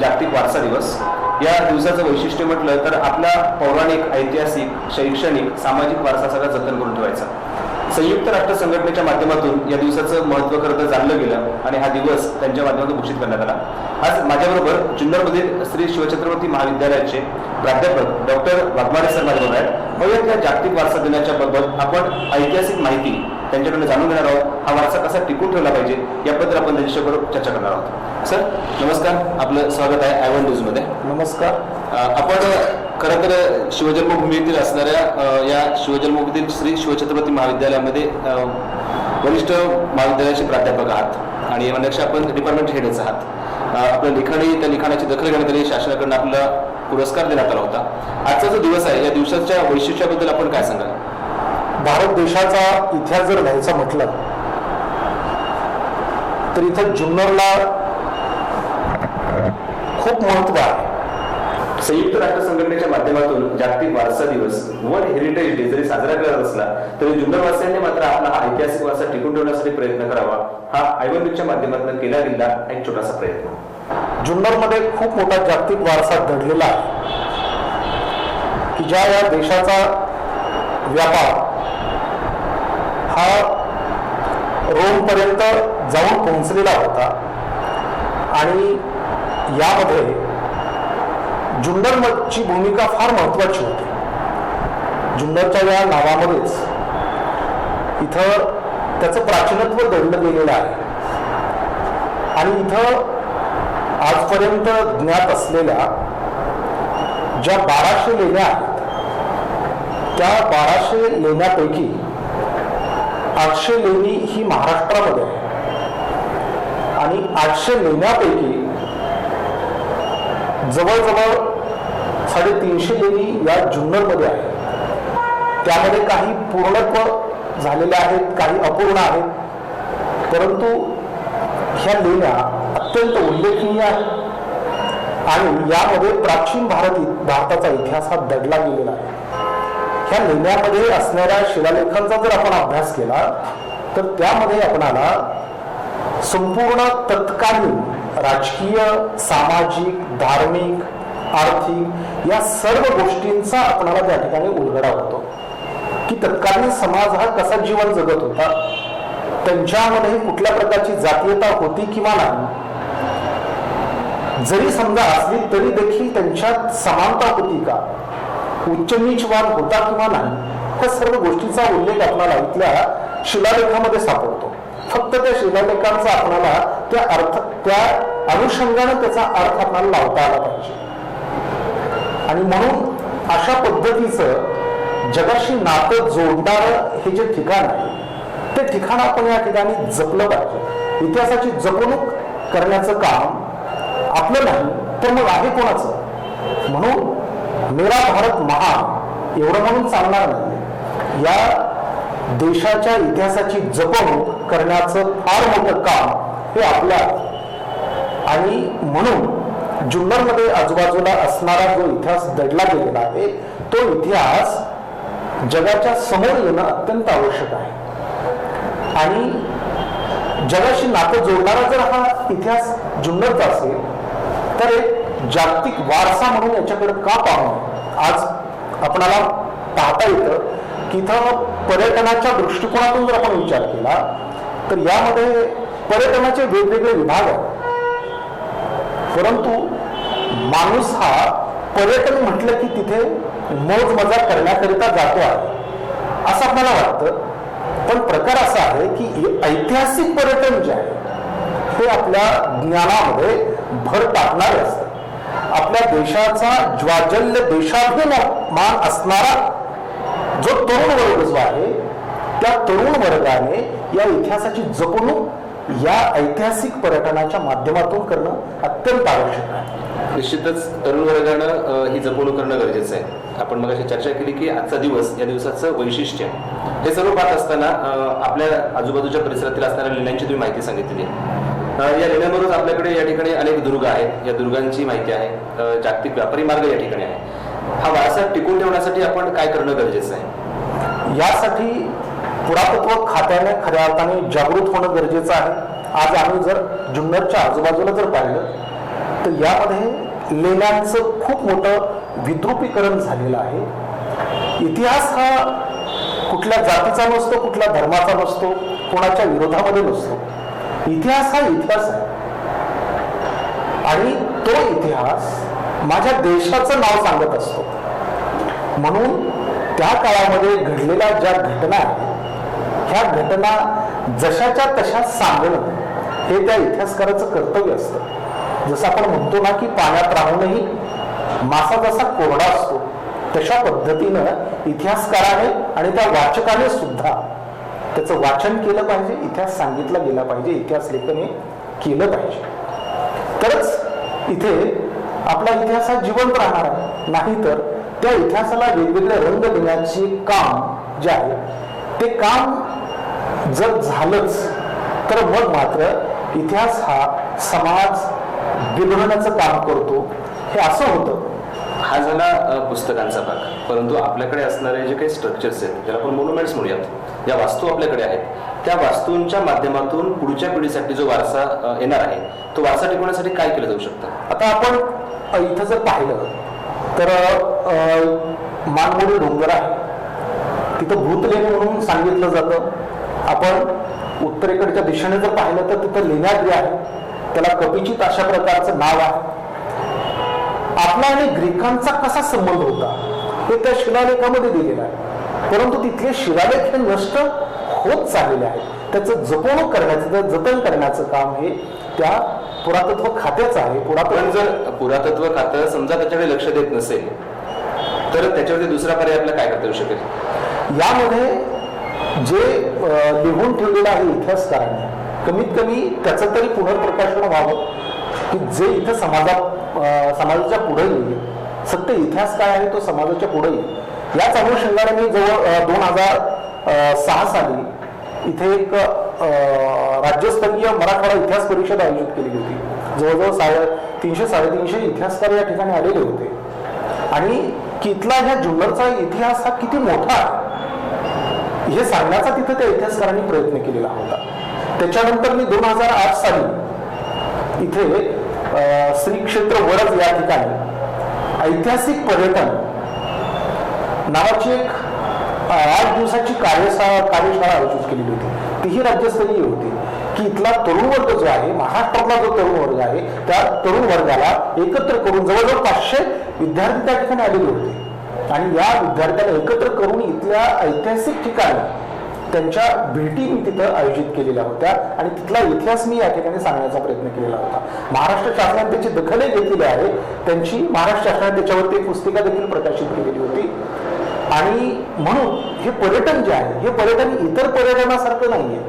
जागतिक वारसा दिवस. या दिवसाचं वैशिष्ट्य म्हटलं तर आपला पौराणिक ऐतिहासिक शैक्षणिक सामाजिक वारसा सगळा जतन करून ठेवायचा. संयुक्त राष्ट्र संघटनेच्या माध्यमातून या दिवसाचं महत्त्व खरं जाणलं गेलं आणि हा दिवस त्यांच्या माध्यमातून घोषित करण्यात आला. आज माझ्याबरोबर जुन्नरमधील श्री शिवछत्रपती महाविद्यालयाचे प्राध्यापक डॉक्टर वाघमारे सर माझ्याबरोबर आहेत. बघूयात या जागतिक वारसा दिनाच्या बाबत आपण ऐतिहासिक माहिती त्यांच्याकडे जाणून घेणार आहोत. हा वारसा कसा टिकून ठेवला पाहिजे याबद्दल आपण त्यांच्याबरोबर चर्चा करणार आहोत. सर नमस्कार. आपलं स्वागत आहे आय वन न्यूजमध्ये नमस्कार. आपण खरं तर शिवजन्मभूमीतील असणाऱ्या या शिवजन्मभूमीतील श्री शिवछत्रपती महाविद्यालयामध्ये वरिष्ठ महाविद्यालयाचे प्राध्यापक आहात. आणि म्हणण्यापेक्षा आपण डिपार्टमेंट हेडच आहात. अ, आपल्या लिखाणी त्या लिखाणाची दखल घेण्यात आली. शासनाकडून आपला पुरस्कार देण्यात आला होता. आजचा जो दिवस आहे या दिवसाच्या वैशिष्ट्याबद्दल आपण काय सांगाल? भारत देशाचा इतिहास जर घ्यायचा म्हटलं तर इथं जुन्नरला खूप महत्त्व आहे. संयुक्त राष्ट्र संघटनेच्या माध्यमातून जागतिक वारसा दिवस वर्ल्ड हेरिटेज डे जरी साजरा करत असला तरी जुन्नरवासियांनी मात्र आपला हा ऐतिहासिक वारसा टिकून ठेवण्यासाठी प्रयत्न करावा हा आयवन न्यूजच्या माध्यमातून केला गेलेला एक छोटासा प्रयत्न. जुन्नरमध्ये खूप मोठा जागतिक वारसा दडलेला आहे की ज्या या देशाचा व्यापार हा रोमपर्यंत जाऊन पोहोचलेला होता. आणि यामध्ये जुन्नरची भूमिका फार महत्वाची होती. जुन्नरच्या या नावामध्येच इथं त्याचं प्राचीनत्व दडलं गेलेलं आहे. आणि इथं आजपर्यंत ज्ञात असलेल्या ज्या बाराशे लेण्या आहेत त्या बाराशे लेण्यापैकी आठशे लेणी ही महाराष्ट्रामध्ये आहे. आणि आठशे लेण्यापैकी जवळजवळ साडेतीनशे लेणी या जुन्नरमध्ये आहे त्यामध्ये काही पूर्णत्व झालेल्या आहेत काही अपूर्ण आहेत. परंतु ह्या लेण्या अत्यंत उल्लेखनीय आहेत. आणि यामध्ये प्राचीन भारत भारताचा इतिहास हा दडला गेलेला आहे. ह्या लेण्यामध्ये असणाऱ्या शिलालेखांचा जर आपण अभ्यास केला तर त्यामध्ये आपणाला संपूर्ण तत्कालीन राजकीय सामाजिक धार्मिक आर्थिक या सर्व गोष्टींचा आपणाला त्या ठिकाणी उलगडा होतो. की तत्कालीन समाज हा कसा जीवन जगत होता? त्यांच्यामध्ये कुठल्या प्रकारची जातीयता होती किंवा नाही? जरी समजा असली तरी देखील त्यांच्यात समानता होती का? उच्च नीचवाद होता किंवा नाही ह्या सर्व गोष्टीचा उल्लेख आपल्याला इथल्या शिलालेखामध्ये सापडतो. फक्त त्या शिलालेखांचा आपल्याला त्या अर्थ त्या अनुषंगाने त्याचा अर्थ आपल्याला लावता आला पाहिजे. आणि म्हणून अशा पद्धतीचं जगाशी नातं जोडणारं हे जे ठिकाण आहे ते ठिकाण आपण या ठिकाणी जपलं पाहिजे. इतिहासाची जपणूक करण्याचं काम आपलं नाही तर मग आहे कोणाचं? म्हणून मेरा भारत महान एवढं म्हणून चालणार नाही या देशाच्या इतिहासाची जपणूक करण्याचं फार मोठं काम हे आपलं आहे आणि म्हणून जुन्नरमध्ये आजूबाजूला असणारा जो इतिहास दडला गेलेला आहे तो इतिहास जगाच्या समोर येणं अत्यंत आवश्यक आहे. आणि जगाशी नातं जोडणारा जर हा इतिहास जुन्नरचा असेल तर एक जागतिक वारसा म्हणून याच्याकडे का पाहणं आज आपणाला पाहता येतं की इथं पर्यटनाच्या दृष्टिकोनातून जर आपण विचार केला तर यामध्ये पर्यटनाचे वेगवेगळे विभाग आहेत. परंतु माणूस हा पर्यटन म्हटलं की तिथे मोज मजा करण्याकरिता जातो आहे. असं आपल्याला वाटतं. पण प्रकार असा आहे की ऐतिहासिक पर्यटन जे आहे हे आपल्या ज्ञानामध्ये भर टाकणारे असतं. आपल्या देशाचा ज्वाजल्य देशाभिमान असणारा जो तरुण वर्ग जो आहे त्या तरुण वर्गाने या इतिहासाची जपणूक या ऐतिहासिक पर्यटनाच्या माध्यमातून करणं अत्यंत आवश्यक आहे. निश्चितच तरुण वर्गानं ही जपणूक करणं गरजेचं आहे. आपण मग चर्चा केली की आजचा दिवस या दिवसाचं वैशिष्ट्य हे सर्व पाहत असताना आपल्या आजूबाजूच्या परिसरातील असणाऱ्या लेण्यांची तुम्ही माहिती सांगितलेली आहे. या लेण्यांबरोबर आपल्याकडे या ठिकाणी अनेक दुर्ग आहेत. या दुर्गांची माहिती आहे. जागतिक व्यापारी मार्ग या ठिकाणी आहे. हा वारसा टिकून ठेवण्यासाठी आपण काय करणं गरजेचं आहे? यासाठी पुरातत्व खात्याने खऱ्या अर्थाने जागृत होणं गरजेचं आहे. आज आम्ही जर जुन्नरच्या आजूबाजूला जर पाहिलं तर यामध्ये लेण्यांचं खूप मोठं विद्रुपीकरण झालेलं आहे. इतिहास हा कुठल्या जातीचा नसतो कुठल्या धर्माचा नसतो कोणाच्या विरोधामध्ये नसतो. इतिहास हा इतिहास आहे. आणि तो इतिहास माझ्या देशाचं नाव सांगत असतो. म्हणून त्या काळामध्ये घडलेल्या ज्या घटना आहेत ह्या घटना जशाच्या तशा सांगणं हे त्या इतिहासकाराचं कर्तव्य असतं. जसं आपण म्हणतो ना की पाण्यात राहूनही मासा जसा कोरडा असतो तशा पद्धतीनं इतिहासकाराने आणि त्या वाचकाने सुद्धा त्याचं वाचन केलं पाहिजे इतिहास सांगितला गेला पाहिजे इतिहास लेखन केलं पाहिजे. तरच इथे आपला इतिहास हा जिवंत राहणार आहे. नाहीतर त्या इतिहासाला वेगवेगळे रंग देण्याचे काम जे आहे ते काम जर झालंच तर मग मात्र इतिहास हा समाज बिघडवण्याचं काम करतो. हे असं होतं. हा झाला पुस्तकांचा भाग. परंतु आपल्याकडे असणारे जे काही स्ट्रक्चर्स आहेत ज्याला आपण मोन्युमेंट्स म्हणूयात ज्या वास्तू आपल्याकडे आहेत त्या वास्तूंच्या माध्यमातून पुढच्या पिढीसाठी जो वारसा येणार आहे तो वारसा टिकवण्यासाठी काय केलं जाऊ शकतं? आता आपण इथं जर पाहिलं तर मानमोडी डोंगर आहे. तिथं भूतलेणी म्हणून सांगितलं जातं. आपण उत्तरेकडच्या दिशेने जर पाहिलं तर तिथं लेण्याद्री आहे. त्याला कपिचित अशा प्रकारचं नाव आहे. आपला आणि ग्रीकांचा कसा संबंध होता? हे त्या शिलालेखामध्ये दिलेलं आहे. परंतु तिथले शिलालेख हे नष्ट होत चाललेले आहेत. त्याचं जपवणूक करण्याचं त्याचं जतन करण्याचं काम हे त्या पुरातत्व खात्याचं आहे. पुरातत्व जर पुरातत्व खातं समजा त्याच्याकडे लक्ष देत नसेल तर त्याच्यावरती दुसरा पर्याय आपल्याला काय करता येऊ शकेल? यामध्ये जे लिहून ठेवलेलं आहे इतिहासकारांनी कमीत कमी त्याचं तरी पुनर्प्रकाशन व्हावं. की जे इथं समाजा समाजाच्या पुढे येईल सत्य इतिहास काय आहे तो समाजाच्या पुढे येईल. याच अनुषंगाने मी जवळ दोन हजार सहा साली इथे एक राज्यस्तरीय मराठवाडा इतिहास परिषद आयोजित केली होती. जवळजवळ साडे तीनशे साडेतीनशे इतिहासकार या ठिकाणी आलेले होते. आणि कितला ह्या जुन्नरचा इतिहास हा किती मोठा आहे? हे सांगण्याचा तिथं त्या इतिहासकारांनी प्रयत्न केलेला होता. त्याच्यानंतर मी दोन हजार आठ साली इथे अं, श्री क्षेत्र वडज या ठिकाणी ऐतिहासिक पर्यटन नावाची एक आठ दिवसाची कार्यशाळा कार्यशाळा आयोजित केलेली होती. तीही राज्यस्तरीय होती. की इथला तरुण वर्ग जो आहे महाराष्ट्रातला जो तरुण वर्ग आहे त्या तरुण वर्गाला एकत्र करून जवळजवळ पाचशे विद्यार्थी त्या ठिकाणी आलेले होते. आणि या विद्यार्थ्यांना एकत्र करून इथल्या ऐतिहासिक ठिकाणी त्यांच्या भेटी मी तिथं आयोजित केलेल्या होत्या आणि तिथला इतिहास मी या ठिकाणी सांगण्याचा प्रयत्न केलेला होता. महाराष्ट्र शासनाने त्याची दखलही घेतलेली आहे त्यांची महाराष्ट्र शासनाने त्याच्यावरती पुस्तिका देखील प्रकाशित केलेली होती. आणि म्हणून हे पर्यटन जे आहे हे पर्यटन इतर पर्यटनासारखं नाहीये.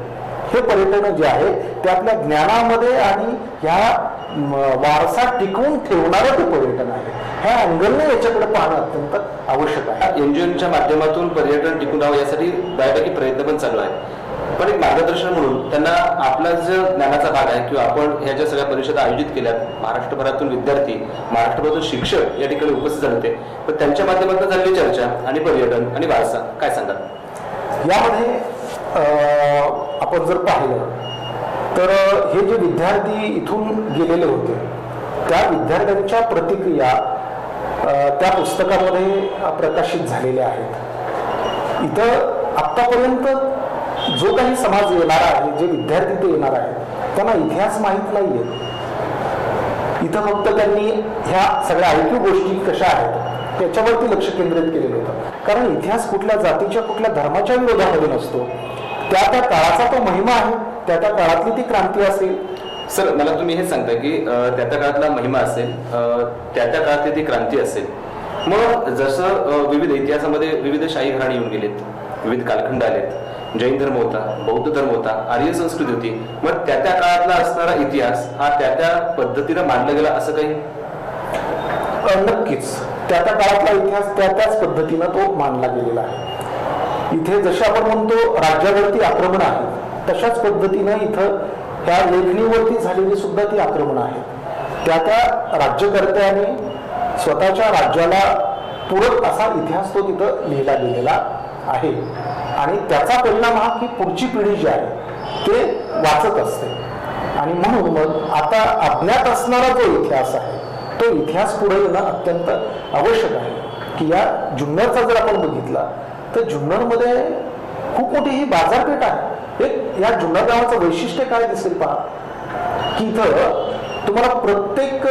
हे पर्यटन जे आहे ते आपल्या ज्ञानामध्ये आणि ह्या वारसा टिकवून ठेवणारं ते पर्यटन आहे. ह्या अँगलने याच्याकडे पाहणं अत्यंत आवश्यक आहे. एनजीओच्या माध्यमातून पर्यटन टिकून राहावं यासाठी बऱ्यापैकी प्रयत्न पण चालू आहे पण एक मार्गदर्शन म्हणून त्यांना आपला जो ज्ञानाचा भाग आहे किंवा आपण ह्या ज्या सगळ्या परिषदा आयोजित केल्यात महाराष्ट्रभरातून विद्यार्थी महाराष्ट्रभरातून शिक्षक या ठिकाणी उपस्थित झाले होते. पण त्यांच्या माध्यमातून झालेली चर्चा आणि पर्यटन आणि वारसा काय सांगाल? यामध्ये आपण जर पाहिलं तर हे जे विद्यार्थी इथून गेलेले होते त्या विद्यार्थ्यांच्या प्रतिक्रिया त्या पुस्तकामध्ये प्रकाशित झालेल्या आहेत. इथं आत्तापर्यंत जो काही समाज येणार आहे जे विद्यार्थी ते येणार आहेत त्यांना इतिहास माहीत नाहीये. इथं फक्त त्यांनी ह्या सगळ्या ऐकीव गोष्टी कशा आहेत त्याच्यावरती लक्ष केंद्रित केलेलं होतं. कारण इतिहास कुठल्या जातीच्या कुठल्या धर्माच्या विरोधामध्ये नसतो. त्या त्या काळाचा तो महिमा आहे. त्या त्या काळातली ती क्रांती असेल. सर मला तुम्ही हे सांगता की त्या त्या काळातला महिमा असेल त्या त्या काळातली ती क्रांती असेल. मग जसं विविध इतिहासामध्ये विविध शाही घराणे येऊन गेलेत विविध कालखंड आलेत जैन धर्म होता बौद्ध धर्म होता आर्य संस्कृती होती मग त्या त्या काळातला असणारा इतिहास हा त्या त्या पद्धतीनं मांडला गेला असं काही? नक्कीच. त्या त्या काळातला इतिहास त्या त्याच पद्धतीनं तो मानला गेलेला आहे. इथे जसे आपण म्हणतो राज्यावरती आक्रमण आहे तशाच पद्धतीनं इथं ह्या लेखणीवरती झालेली सुद्धा ती आक्रमणं आहेत. त्या त्या राज्यकर्त्याने स्वतःच्या राज्याला पूरक असा इतिहास तो तिथं लिहिला गेलेला आहे. आणि त्याचा परिणाम हा की पुढची पिढी जी आहे ते वाचत असते. आणि म्हणून मग आता अज्ञात असणारा जो इतिहास आहे तो इतिहास पुढे येणं अत्यंत आवश्यक आहे. की या जुन्नरचा जर आपण बघितला तर जुन्नरमध्ये खूप मोठी ही बाजारपेठ आहे. एक या जुन्नर गावाचं वैशिष्ट्य काय दिसेल पहा? की इथं तुम्हाला प्रत्येक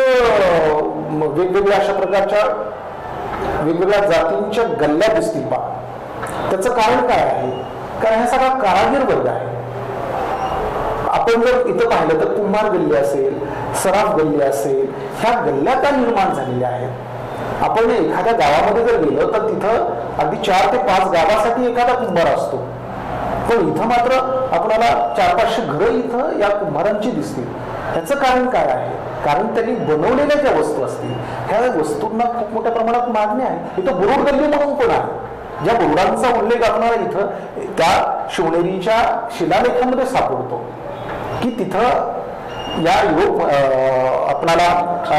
वेगवेगळ्या अशा प्रकारच्या वेगवेगळ्या जातींच्या गल्ल्या दिसतील पहा. त्याचं कारण काय आहे? कारण हा सगळा कारागीर वर्ग आहे. आपण जर इथं पाहिलं तर कुंभार गल्ली असेल सराफ गल्ली असेल ह्या गल्ल्या त्या निर्माण झालेल्या आहेत. आपण एखाद्या गावामध्ये जर गेलो तर तिथं अगदी चार ते पाच गावासाठी एखादा कुंभार असतो. पण इथं मात्र आपल्याला चार पाचशे घरं इथं या कुंभारांची दिसतील. ह्याचं कारण काय आहे? कारण त्यांनी बनवलेल्या ज्या वस्तू असतील ह्या वस्तूंना खूप मोठ्या प्रमाणात मागणी आहे. इथं बुरुड गल्ली म्हणून पण आहे. ज्या बुरुडांचा उल्लेख आपल्याला इथं त्या शिवनेरीच्या शिलालेखामध्ये सापडतो की तिथं या युरोप आपणाला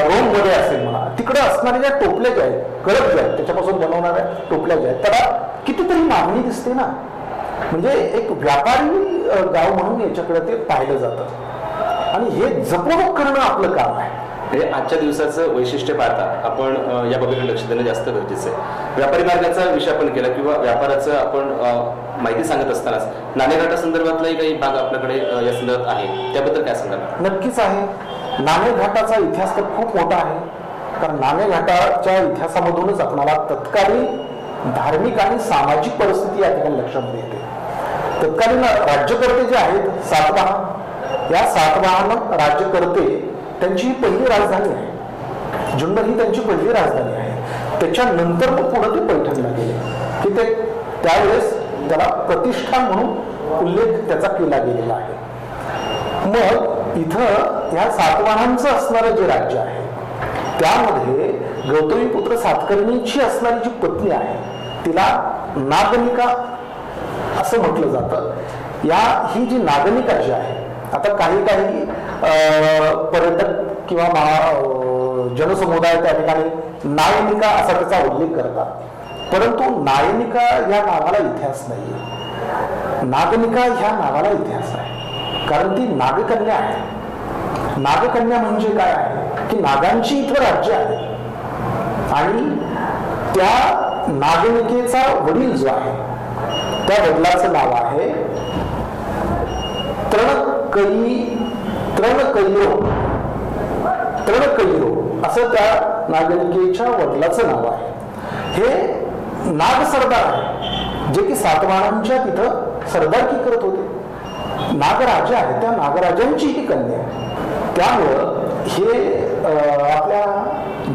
रोममध्ये असेल म्हणा. तिकडे असणाऱ्या ज्या टोपल्या ज्या आहेत कळप ज्या आहेत त्याच्यापासून बनवणाऱ्या टोपल्या ज्या आहेत त्याला कितीतरी मागणी दिसते ना. म्हणजे एक व्यापारी गाव म्हणून याच्याकडे ते पाहिलं जातं. आणि हे जपणूक करणं आपलं काम आहे. हे आजच्या दिवसाचं वैशिष्ट्य पाहता आपण या बाबीकडे लक्ष देणं जास्त गरजेचं आहे. व्यापारी मार्गाचा विषय आपण केला किंवा व्यापाराचं आपण माहिती सांगत असतानाच नाणेघाटा संदर्भातलाही काही भाग आपल्याकडे या संदर्भात आहे. त्याबद्दल काय सांगाल? नक्कीच आहे. नाणेघाटाचा इतिहास तर खूप मोठा आहे. कारण नाणेघाटाच्या इतिहासामधूनच आपणाला तत्कालीन धार्मिक आणि सामाजिक परिस्थिती या ठिकाणी लक्षामध्ये येते. तत्कालीन राज्यकर्ते जे आहेत सातवाहन. या सातवाहन राज्यकर्ते त्यांची ही पहिली राजधानी आहे. जुन्नर ही त्यांची पहिली राजधानी आहे. त्याच्यानंतर मग पुढे ते पैठणला गेले. की ते त्यावेळेस त्याला प्रतिष्ठान म्हणून उल्लेख त्याचा केला गेलेला आहे. मग इथं या सातवाहनांचं असणारं जे राज्य आहे त्यामध्ये गौतमी पुत्र सातकर्णीची असणारी जी पत्नी आहे तिला नागनिका असं म्हटलं जातं. या ही जी नागनिका जी आहे आता काही काही पर्यटक किंवा महा अं, जनसमुदाय त्या ठिकाणी नायनिका असा त्याचा उल्लेख करतात. परंतु नायनिका या नावाला इतिहास नाही नागनिका ह्या नावाला इतिहास आहे. कारण ती नागकन्या आहे. नागकन्या म्हणजे काय आहे? की नागांची इथं राज्य आहे. आणि त्या नागनिकेचा वडील जो आहे त्या वडिलाचं नाव आहे तृणकई तृणकैरो तृणकैरो असं त्या नागरिकेच्या वडिलाचं नाव आहे. हे नाग सरदार आहे जे की सातवाहनांच्या तिथं सरदारकी करत होते. नागराजा आहे त्या नागराजांची ही कन्या आहे. त्यामुळं हे आपल्या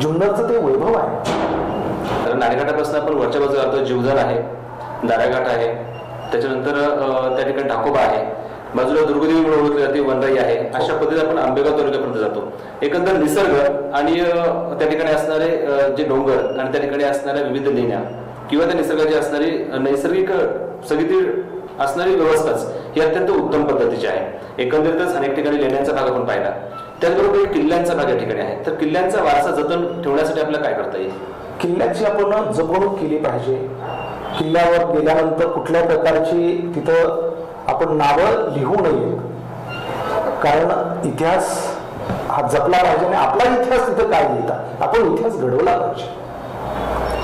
जुन्नरचं ते वैभव आहे. तर नाणेघाटापासून आपण वरच्या बाजूला जातो आहे दाराघाट आहे. त्याच्यानंतर त्या ठिकाणी ढाकोबा आहे. बाजूला दुर्गदेवी म्हणून ओळखली जाते वनराई आहे. अशा पद्धतीने आपण आंबेगाव तालुक्यापर्यंत जातो. एकंदर निसर्ग आणि त्या ठिकाणी असणारे जे डोंगर आणि त्या ठिकाणी असणाऱ्या विविध लेण्या किंवा त्या निसर्गाची असणारी नैसर्गिक सगळी ती असणारी व्यवस्थाच ही अत्यंत उत्तम पद्धतीची आहे. एकंदरीतच अनेक ठिकाणी लेण्यांचा भाग आपण पाहिला. त्याचबरोबर किल्ल्यांचा भाग या ठिकाणी आहे. तर किल्ल्यांचा वारसा जतन ठेवण्यासाठी आपल्याला काय करता येईल? किल्ल्याची आपण जपणूक केली पाहिजे. किल्ल्यावर गेल्यानंतर कुठल्या प्रकारची तिथं आपण नावं लिहू नये. कारण इतिहास हा जपला पाहिजे आणि आपला इतिहास तिथं काय लिहितात आपण इतिहास घडवला पाहिजे.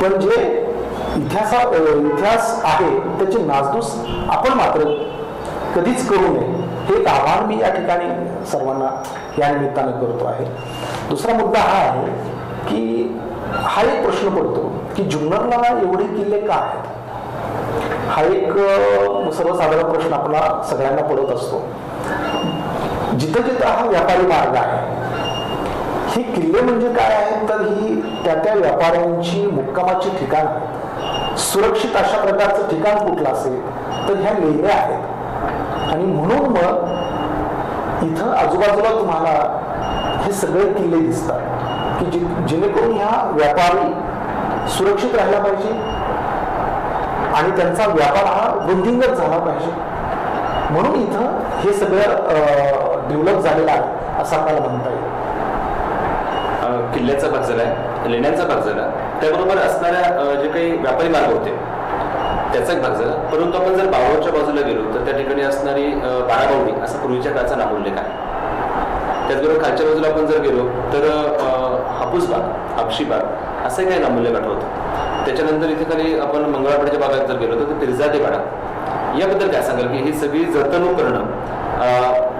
पण जे इतिहासा इतिहास आहे त्याची नासधूस आपण मात्र कधीच करू नये. हे एक आव्हान मी या ठिकाणी सर्वांना या निमित्तानं करतो आहे. दुसरा मुद्दा हा आहे की हा एक प्रश्न पडतो की जुन्नरला एवढे किल्ले का आहेत? हा एक सर्वसाधारण प्रश्न आपला सगळ्यांना पडत असतो. जिथं जिथं हा व्यापारी मार्ग आहे ही किल्ले म्हणजे काय आहे तर ही त्या त्या व्यापाऱ्यांची मुक्कामाची ठिकाण आहेत सुरक्षित अशा प्रकारचं ठिकाण कुठलं असेल तर ह्या लेण्या आहेत. आणि म्हणून मग इथं आजूबाजूला तुम्हाला हे सगळे किल्ले दिसतात. की जे जेणेकरून ह्या व्यापारी सुरक्षित राहिला पाहिजे आणि त्यांचा व्यापार हा वृद्धिंगत झाला पाहिजे. म्हणून इथं हे सगळं डेव्हलप झालेलं आहे असं आपल्याला म्हणता येईल. किल्ल्याचा भाग झाला लेण्यांचा भाग झाला त्याबरोबर असणाऱ्या जे काही व्यापारी मार्ग होते त्याचा एक भाग झाला परंतु आपण जर बावळच्या बाजूला गेलो तर त्या ठिकाणी असणारी बाराबावडी असा पूर्वीच्या काळाचा नामोल्लेख आहे. त्याचबरोबर खालच्या बाजूला आपण जर गेलो तर हापूस बाग हापशी बाग असं काही नामूल्य आठवतं त्याच्यानंतर इथे खाली आपण मंगळापड्याच्या भागात जर गेलो तर पिरजादे वाडा याबद्दल काय सांगाल की ही सगळी जतणूक करणं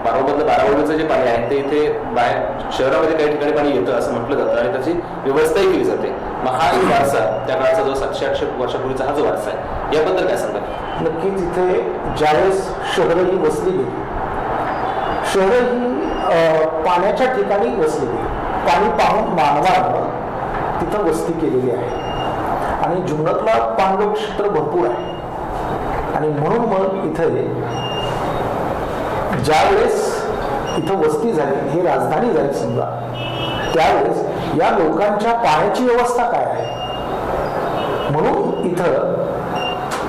बारामधलं बारावडीचं जे पाणी आहे ते इथे बाहेर शहरामध्ये काही ठिकाणी पाणी येतं असं म्हटलं जातं आणि त्याची व्यवस्थाही केली जाते. मग हा एक वारसा त्या काळाचा जो सातशे आठशे वर्षापूर्वीचा हा जो वारसा आहे याबद्दल काय सांगाल? नक्कीच इथे ज्यावेळेस शहरं ही वसली गेली शहरं ही पाण्याच्या ठिकाणी वसली गेली. पाणी पाहून मानवानं तिथं वस्ती केलेली आहे. आणि जीवनातला पांडव क्षेत्र भरपूर आहे. आणि म्हणून मग इथे ज्यावेळेस इथं वस्ती झाली ही राजधानी झाली समजा त्यावेळेस या लोकांच्या पाण्याची व्यवस्था काय आहे? म्हणून इथं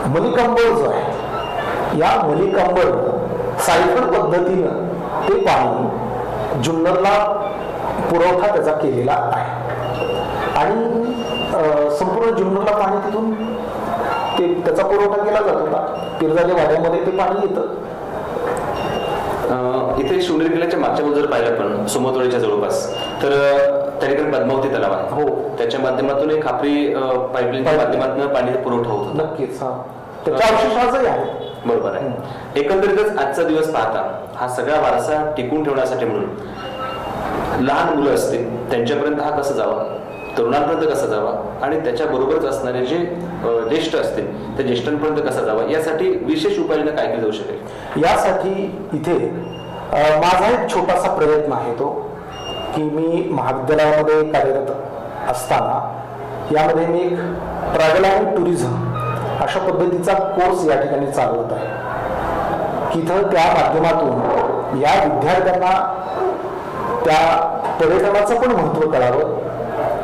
मलिकंबळ जो आहे या मलिकंबळ सायकल पद्धतीनं ते पाणी जुन्नरला पुरवठा त्याचा केलेला आहे. आणि संपूर्ण जुन्नरला पाणी तिथून ते त्याचा पुरवठा केला जात होता. पिरजाच्या वाड्यामध्ये ते पाणी येतं. अं, इथे शिवनेरी किल्ल्याच्या मागच्या बाजूला पाहिलं आपण सोमतवाडीच्या जवळपास. तर त्या ठिकाणी पद्मावती तलाव आहे. हो. त्याच्या माध्यमातून एक खापरी पाईपलाईनच्या माध्यमातून पाणी पुरवठा होत होता. नक्कीच हा. त्याच्या अवशेष आजही आहे. बरोबर आहे. एकंदरीतच आजचा दिवस पाहता हा सगळा वारसा टिकून ठेवण्यासाठी म्हणून लहान मुलं असतील त्यांच्यापर्यंत हा कसा जावा? तरुणांपर्यंत कसा जावा आणि त्याच्याबरोबरच असणारे जे ज्येष्ठ असतील त्या ज्येष्ठांपर्यंत कसा जावा यासाठी विशेष उपाययोजना काय केली जाऊ शकेल? यासाठी इथे माझा एक छोटासा प्रयत्न आहे तो की मी महाविद्यालयामध्ये कार्यरत असताना यामध्ये मी एक ट्रॅव्हल अँड टुरिझम अशा पद्धतीचा कोर्स या ठिकाणी चालवत आहे. की इथं त्या माध्यमातून या विद्यार्थ्यांना त्या पर्यटनाचं पण महत्त्व कळावं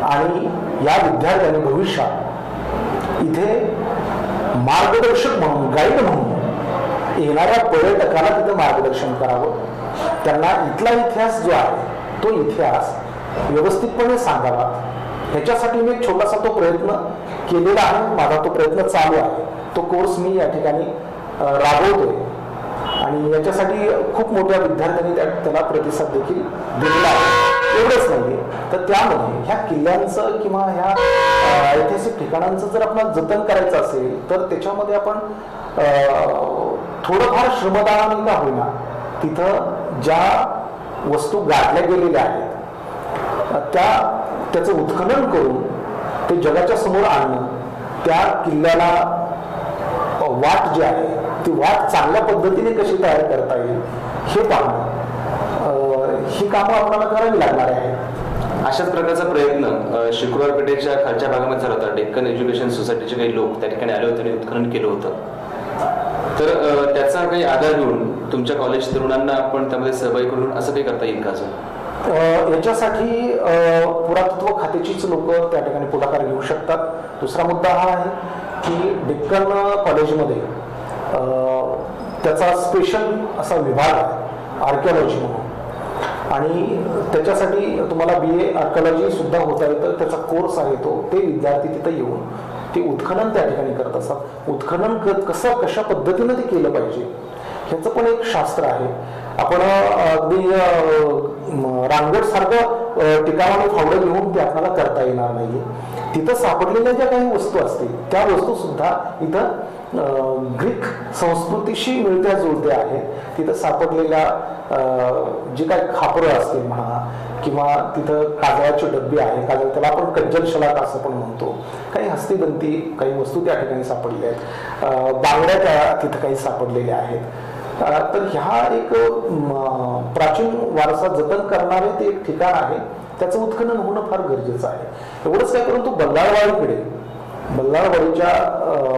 आणि या विद्यार्थ्यांनी भविष्यात इथे मार्गदर्शक म्हणून गाईड म्हणून येणाऱ्या पर्यटकाला तिथं मार्गदर्शन करावं. त्यांना इथला इतिहास जो आहे तो इतिहास व्यवस्थितपणे सांगावा. ह्याच्यासाठी मी एक छोटासा तो प्रयत्न केलेला आहे. माझा तो प्रयत्न चालू आहे. तो कोर्स मी या ठिकाणी राबवतोय. आणि याच्यासाठी खूप मोठ्या विद्यार्थ्यांनी त्या त्याला प्रतिसाद देखील दिलेला आहे. एवढंच नाही तर त्यामध्ये ह्या किल्ल्यांचं किंवा ह्या ऐतिहासिक ठिकाणांचं जर आपल्याला जतन करायचं असेल तर त्याच्यामध्ये आपण थोडंफार श्रमदान का होईना तिथं ज्या वस्तू गाठल्या गेलेल्या आहेत त्या त्याचं उत्खनन करून ते जगाच्या समोर आणणं त्या किल्ल्याला वाट जी आहे ती वाट चांगल्या पद्धतीने कशी तयार करता येईल हे पाहणं ही कामं आपल्याला करावी लागणार आहे अशाच प्रकारचा प्रयत्न शुक्रवार पेठेच्या खालच्या भागामध्ये झाला होता. डेक्कन एज्युकेशन सोसायटीचे काही लोक त्या ठिकाणी आले होते आणि उत्खनन केलं होतं. तर त्याचा काही आधार घेऊन तुमच्या कॉलेज तरुणांना आपण त्यामध्ये सहभागी करून असं काही करता येईल का अजून? याच्यासाठी पुरातत्व खात्याचीच लोक त्या ठिकाणी पुढाकार घेऊ शकतात. दुसरा मुद्दा हा आहे की डेक्कन कॉलेजमध्ये त्याचा स्पेशल असा विभाग आहे आर्किओलॉजी म्हणून. आणि त्याच्यासाठी तुम्हाला बी ए आर्कॉलॉजी सुद्धा होता येतं त्याचा कोर्स आहे तो. ते विद्यार्थी तिथं येऊन ते उत्खनन त्या ठिकाणी करत असतात. उत्खनन कसं कशा पद्धतीनं ते केलं पाहिजे ह्याचं पण एक शास्त्र आहे. आपण अगदी रांगोट सारखं टिकावाने फावडं घेऊन ते आपल्याला करता येणार नाही तिथं सापडलेल्या ज्या काही वस्तू असतील त्या वस्तू सुद्धा इथं ग्रीक संस्कृतीशी मिळत्या जुळत्या आहेत. तिथं सापडलेल्या जी जे खापरं असतील म्हणा किंवा तिथं काजळाचे डब्बे आहे काजळ त्याला आपण कज्जल शलाक असं पण म्हणतो. काही हस्तीबंती काही वस्तू त्या ठिकाणी सापडल्या आहेत. बांगड्या त्या तिथं काही सापडलेल्या आहेत. तर ह्या एक प्राचीन वारसा जतन करणारे ते एक ठिकाण आहे. त्याचं उत्खनन होणं फार गरजेचं आहे. एवढंच काय परंतु बल्लाळवाडीकडे बल्लाळवाडीच्या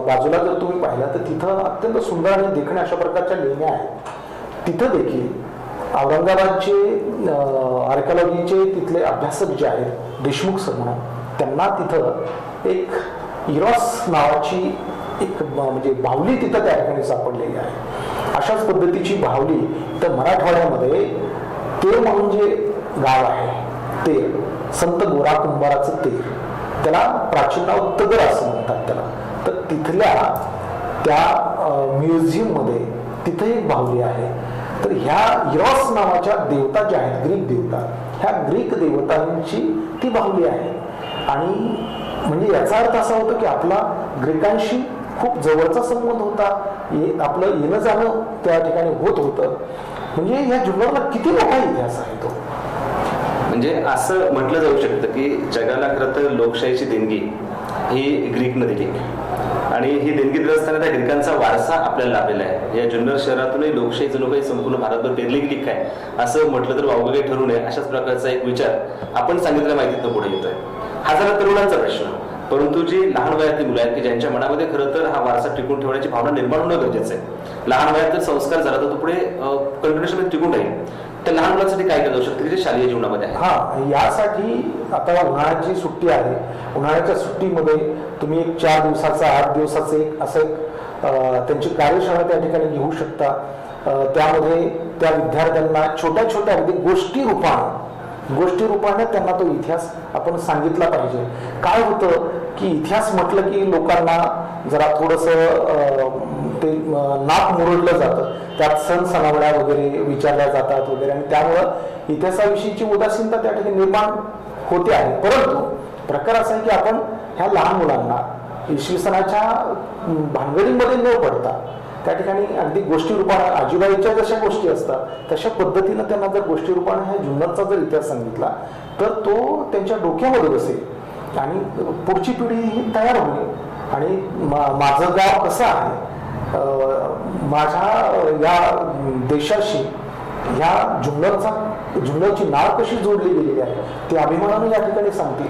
बाजूला जर तुम्ही पाहिला तर तिथं अत्यंत सुंदर आणि देखणे अशा प्रकारच्या लेण्या आहेत. तिथं देखील औरंगाबादचे आर्किओलॉजीचे तिथले अभ्यासक जे आहेत देशमुख सर म्हणून त्यांना तिथं एक इरॉस नावाची एक म्हणजे बाहुली तिथं त्या ठिकाणी सापडलेली आहे. अशाच पद्धतीची बाहुली तर मराठवाड्यामध्ये ते म्हणून जे गाव आहे ते संत गोरा कुंभाराचं तेर त्याला प्राचीन नाव तगर असं म्हणतात त्याला. तर तिथल्या त्या म्युझियममध्ये तिथे एक बाहुली आहे. तर ह्या इरॉस नावाच्या देवता ज्या आहेत ग्रीक देवता ह्या ग्रीक देवतांची ती बाहुली आहे. आणि म्हणजे याचा अर्थ असा होतो की आपला ग्रीकांशी खूप जवळचा संबंध होता. ये- आपलं येणं जाणं त्या ठिकाणी होत होतं. म्हणजे या जुन्नरला किती मोठा इतिहास आहे तो? म्हणजे असं म्हटलं जाऊ शकतं की जगाला खरं तर लोकशाहीची देणगी ही ग्रीकनं दिली आणि ही देणगी दिली असताना त्या ग्रीकांचा वारसा आपल्याला लाभलेला आहे. या जुन्नर शहरातूनही लोकशाही जणू काही संपूर्ण भारतभर पेरली गेली काय? असं म्हटलं तर वावगे ठरू नये. अशाच प्रकारचा एक विचार आपण सांगितलेल्या माहितीतनं पुढे येतोय. हा झाला तरुणांचा प्रश्न. परंतु जी लहान वयातली मुलं आहेत की ज्यांच्या मनामध्ये खरं तर हा वारसा टिकून ठेवण्याची भावना निर्माण होणं गरजेचं आहे. लहान वयात जर संस्कार झाला तर तो पुढे कंटिन्युएशन टिकून राहील. तर लहान मुलांसाठी काय केलं जाऊ शकतं? की जे शालेय जीवनामध्ये आहे. हा यासाठी आता उन्हाळ्याची सुट्टी आहे. उन्हाळ्याच्या सुट्टीमध्ये तुम्ही एक चार दिवसाचा आठ दिवसाचं एक असं त्यांची कार्यशाळा त्या ठिकाणी घेऊ शकता. त्यामध्ये त्या विद्यार्थ्यांना छोट्या छोट्या अगदी गोष्टी रूपानं गोष्टी रूपानं त्यांना तो इतिहास आपण सांगितला पाहिजे. काय होतं की इतिहास म्हटलं की लोकांना जरा थोडंसं ते नाक मुरडलं जातं. त्यात सण सणावड्या वगैरे विचारल्या जातात वगैरे. आणि त्यामुळं इतिहासाविषयीची उदासीनता त्या ठिकाणी निर्माण होते आहे. परंतु प्रकार असा आहे की आपण ह्या लहान मुलांना इसवी सणाच्या भानगडीमध्ये न पडता त्या ठिकाणी अगदी गोष्टी रूपाने आजीबाईच्या जशा गोष्टी असतात तशा पद्धतीनं त्यांना जर गोष्टी रूपाने ह्या जुन्नरचा जर इतिहास सांगितला तर तो त्यांच्या डोक्यामध्ये बसेल. आणि पुढची पिढी ही तयार होईल. आणि मा- माझं गाव कसं आहे माझ्या या देशाशी ह्या जुन्नरचा जुन्नरची नाळ कशी जोडली गेलेली आहे ते अभिमानाने या ठिकाणी सांगतील.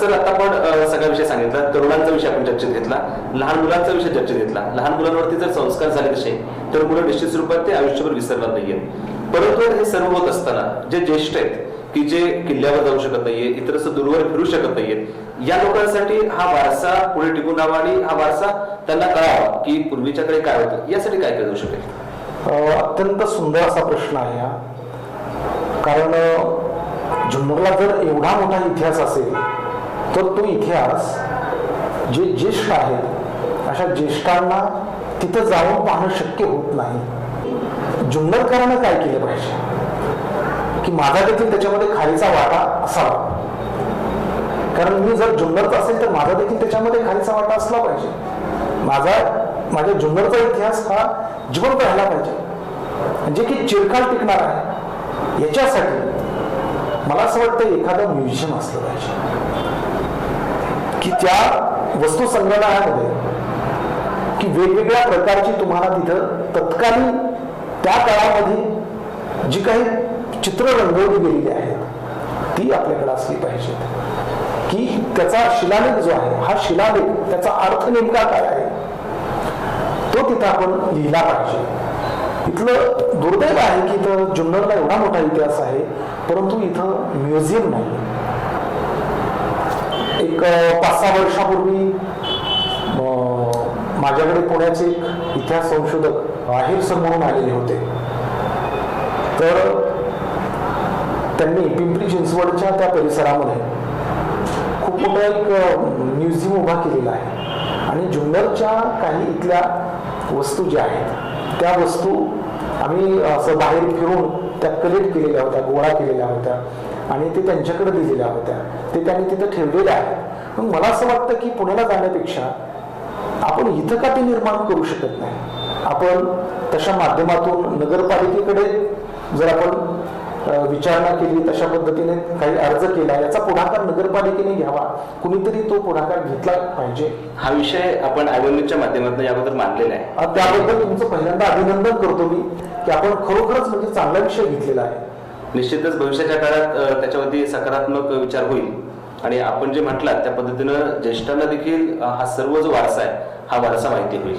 सर आता आपण सगळा विषय सांगितला. तरुणांचा विषय आपण चर्चेत घेतला. लहान मुलांचा विषय चर्चेत घेतला. लहान मुलांवरती जर संस्कार झाले तसे तर मुलं निश्चित स्वरूपात ते आयुष्यभर विसरणार नाहीयेत. परंतु हे सर्व होत असताना जे ज्येष्ठ आहेत की जे किल्ल्यावर जाऊ शकत नाहीये इतर दूरवर फिरू शकत नाहीयेत या लोकांसाठी हा वारसा पुढे टिकून राहावा आणि हा वारसा त्यांना कळावा की पूर्वीच्याकडे काय होतं. यासाठी काय केलं जाऊ शकेल? अत्यंत सुंदर असा प्रश्न आहे हा. कारण अ, जुन्नरला जर एवढा मोठा इतिहास असेल तर तो इतिहास जे ज्येष्ठ आहेत अशा ज्येष्ठांना तिथं जाऊन पाहणं शक्य होत नाही. जुन्नरकरांना काय केलं पाहिजे? की माझा देखील त्याच्यामध्ये खालीचा वाटा असावा. कारण मी जर जुन्नरचा असेल तर माझा देखील त्याच्यामध्ये खालीचा वाटा असला पाहिजे. माझा माझ्या जुन्नरचा इतिहास हा जिवंत राहिला पाहिजे. जे की चिरकाल टिकणार आहे. याच्यासाठी मला असं वाटतं एखादं म्युझियम असलं पाहिजे. की त्या वस्तू संग्रहालयामध्ये की वेगवेगळ्या प्रकारची तुम्हाला तिथं तत्कालीन त्या काळामध्ये जी काही चित्र रंगवली गेलेली आहेत ती आपल्याकडे असली पाहिजेत की त्याचा शिलालेख जो आहे हा शिलालेख त्याचा अर्थ नेमका काय आहे? तो तिथं आपण लिहिला पाहिजे. इथलं दुर्दैव आहे की इथं जुन्नरला एवढा मोठा इतिहास आहे परंतु इथं म्युझियम नाही. एक पाच सहा वर्षापूर्वी अं, माझ्याकडे पुण्याचे एक इतिहास संशोधक आहेर सर म्हणून आलेले होते. तर त्यांनी पिंपरी चिंचवडच्या त्या परिसरामध्ये खूप मोठा एक म्युझियम उभा केलेला आहे. आणि जुन्नरच्या काही इथल्या वस्तू ज्या आहेत त्या वस्तू आम्ही असं बाहेर फिरून त्या कलेक्ट केलेल्या होत्या गोळा केलेल्या होत्या आणि ते त्यांच्याकडे दिलेल्या होत्या. ते त्यांनी तिथं ठेवलेल्या आहेत. मग मला असं वाटतं की पुण्याला जाण्यापेक्षा आपण इथं का ते निर्माण करू शकत नाही? आपण तशा माध्यमातून नगरपालिकेकडे जर आपण विचारणा केली तशा पद्धतीने काही अर्ज केला याचा पुढाकार नगरपालिकेने घ्यावा. कुणीतरी तो पुढाकार घेतला पाहिजे. हा विषय आपण आयवनच्या माध्यमातून याबद्दल मांडलेला आहे. त्याबद्दल तुमचं पहिल्यांदा अभिनंदन करतो मी की आपण खरोखरच म्हणजे चांगला विषय घेतलेला आहे. निश्चितच भविष्याच्या काळात त्याच्यावरती सकारात्मक विचार होईल. आणि आपण जे म्हटलात त्या पद्धतीनं ज्येष्ठांना देखील हा सर्व जो वारसा आहे हा वारसा माहिती होईल.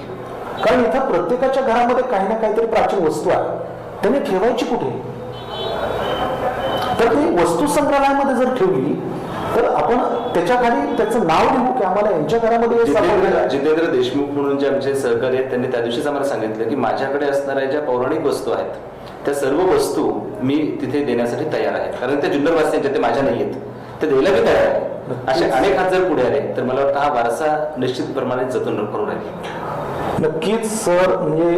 कारण इथं प्रत्येकाच्या घरामध्ये काही ना काहीतरी प्राचीन वस्तू आहे. त्यांनी ठेवायची कुठे? तर ती वस्तू संग्रहालयामध्ये जर ठेवली तर आपण त्याच्याखाली त्याचं नाव लिहू की आम्हाला यांच्या घरामध्ये जितेंद्र देशमुख म्हणून जे आमचे सहकारी आहेत त्यांनी त्या दिवशीच आम्हाला सांगितलं की माझ्याकडे असणाऱ्या ज्या पौराणिक वस्तू आहेत त्या सर्व वस्तू मी तिथे देण्यासाठी तयार आहे. कारण त्या जुन्नरवासियांच्या ते माझ्या नाही आहेत. ते द्यायला मी तयार आहे. असे अनेक हात जर पुढे आले तर मला वाटतं हा वारसा निश्चितप्रमाणे जतन करून राहील. नक्कीच सर म्हणजे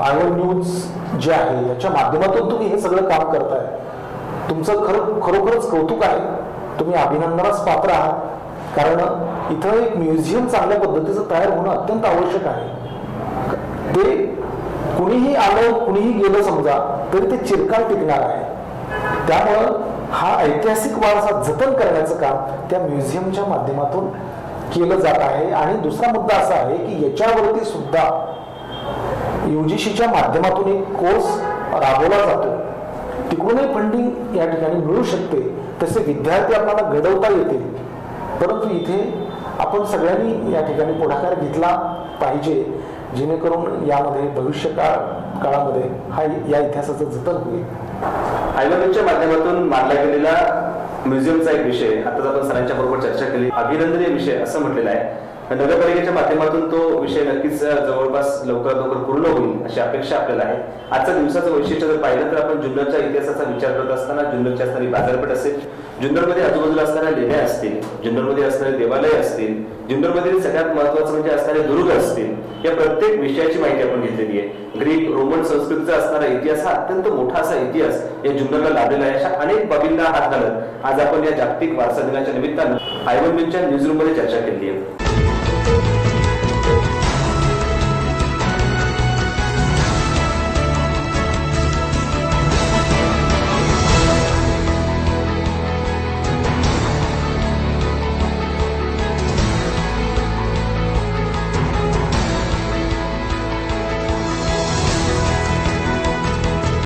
आयवन न्यूज जे आहे याच्या माध्यमातून तुम्ही हे सगळं काम करताय. तुमचं खरं खरोखरच कौतुक आहे. तुम्ही अभिनंदनास पात्र आहात. कारण इथं एक म्युझियम चांगल्या पद्धतीचं तयार होणं अत्यंत आवश्यक आहे. ते कुणीही आलं कुणीही गेलं समजा तरी ते चिरकाल टिकणार आहे. त्यामुळं हा ऐतिहासिक वारसा जतन करण्याचं काम त्या म्युझियमच्या माध्यमातून केलं जात आहे. आणि दुसरा मुद्दा असा आहे की याच्यावरती सुद्धा युजीसीच्या माध्यमातून एक कोर्स राबवला जातो. तिकडूनही फंडिंग या ठिकाणी मिळू शकते. तसे विद्यार्थी आपल्याला घडवता येतील. परंतु इथे आपण सगळ्यांनी या ठिकाणी पुढाकार घेतला पाहिजे. जेणेकरून यामध्ये भविष्य काळ काळामध्ये हा या इतिहासाचं जतन होईल. आयवनच्या माध्यमातून मांडला गेलेला म्युझियमचा एक विषय आता आपण सरांच्या बरोबर चर्चा केली. अभिनंदनीय विषय असं म्हटलेलं आहे. नगरपालिकेच्या माध्यमातून तो विषय नक्कीच जवळपास लवकरात लवकर पूर्ण होईल अशी अपेक्षा आपल्याला आहे. आजच्या दिवसाचं वैशिष्ट्य जर पाहिलं तर आपण जुन्नरच्या इतिहासाचा विचार करत असताना जुन्नरची असणारी बाजारपेठ असेल जुन्नरमध्ये आजूबाजूला असणाऱ्या लेण्या असतील जुन्नरमध्ये असणारे देवालय असतील जुन्नरमधील सगळ्यात महत्वाचं म्हणजे असणारे दुर्ग असतील या प्रत्येक विषयाची माहिती आपण घेतलेली आहे. ग्रीक रोमन संस्कृतीचा असणारा इतिहास हा अत्यंत मोठा असा इतिहास या जुन्नरला लाभलेला आहे अशा अनेक बाबींना हात घालत आज आपण या जागतिक वारसा दिनाच्या निमित्तानं आयवन न्यूज रूममध्ये चर्चा केली आहे.